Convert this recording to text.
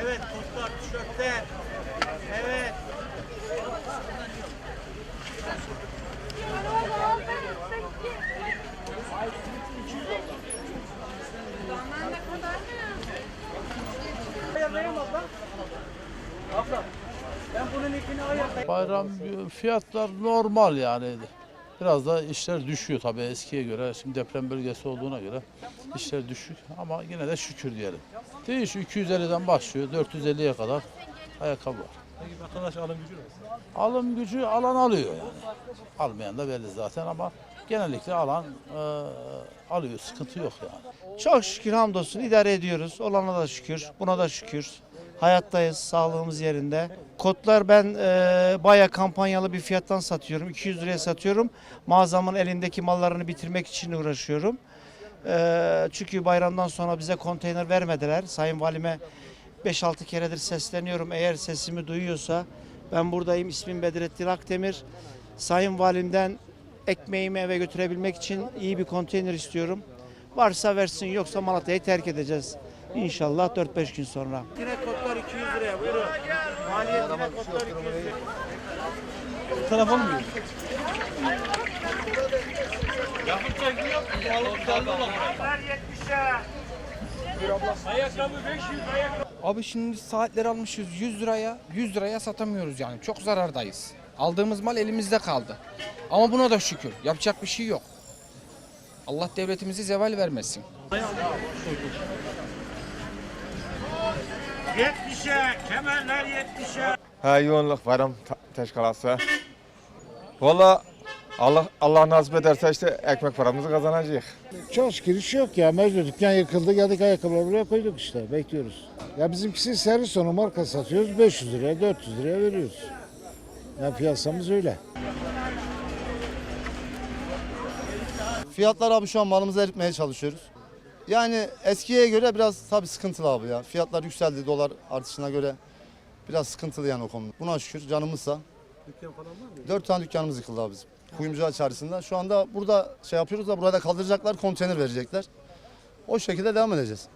Evet. Bunun ipini ayarlayayım. Bayram fiyatlar normal yani. Biraz da işler düşüyor tabii eskiye göre. Şimdi deprem bölgesi olduğuna göre işler düşük ama yine de şükür diyelim. Değişiyor 250'den başlıyor 450'ye kadar ayakkabı var. Peki vatandaş alım gücü nasıl? Alım gücü alan alıyor yani. Almayan da belli zaten ama genellikle alan e, alıyor. Sıkıntı yok yani. Çok şükür hamdolsun idare ediyoruz. Olana da şükür. Buna da şükür. Hayattayız. Sağlığımız yerinde. Kodlar ben e, baya kampanyalı bir fiyattan satıyorum. 200 liraya satıyorum. Mağazamın elindeki mallarını bitirmek için uğraşıyorum. E, çünkü bayramdan sonra bize konteyner vermediler. Sayın Valime 5-6 keredir sesleniyorum. Eğer sesimi duyuyorsa ben buradayım. İsmim Bedrettin Akdemir. Sayın Valimden ekmeğimi eve götürebilmek için iyi bir konteyner istiyorum. Varsa versin yoksa Malatya'yı terk edeceğiz. İnşallah 4-5 gün sonra. Kodlar 200 liraya buyurun. Maliyetine kodlar 200 liraya. Telefon mu yiyor? Abi şimdi saatler almışız 100 liraya, 100 liraya satamıyoruz yani. Çok zarardayız. Aldığımız mal elimizde kaldı. Ama buna da şükür. Yapacak bir şey yok. Allah devletimizi zeval vermesin. 70'e, kemerler 70'e. Ha yoğunluk bayram ta- teşkilatı. Valla Allah Allah nasip ederse işte ekmek paramızı kazanacağız. Çok şükür iş yok ya. Mevcut dükkan yıkıldı geldik ayakkabıları buraya koyduk işte. Bekliyoruz. Ya bizimkisi servis sonu marka satıyoruz. 500 liraya 400 liraya veriyoruz. Ya piyasamız öyle. Fiyatlar abi şu an malımızı eritmeye çalışıyoruz. Yani eskiye göre biraz tabii sıkıntılı abi ya. Fiyatlar yükseldi dolar artışına göre. Biraz sıkıntılı yani o konuda. Buna şükür canımızsa. Dükkan falan var mı? Dört tane dükkanımız yıkıldı abi bizim. Kuyumcu çarşısında. Şu anda burada şey yapıyoruz da burada kaldıracaklar konteyner verecekler. O şekilde devam edeceğiz.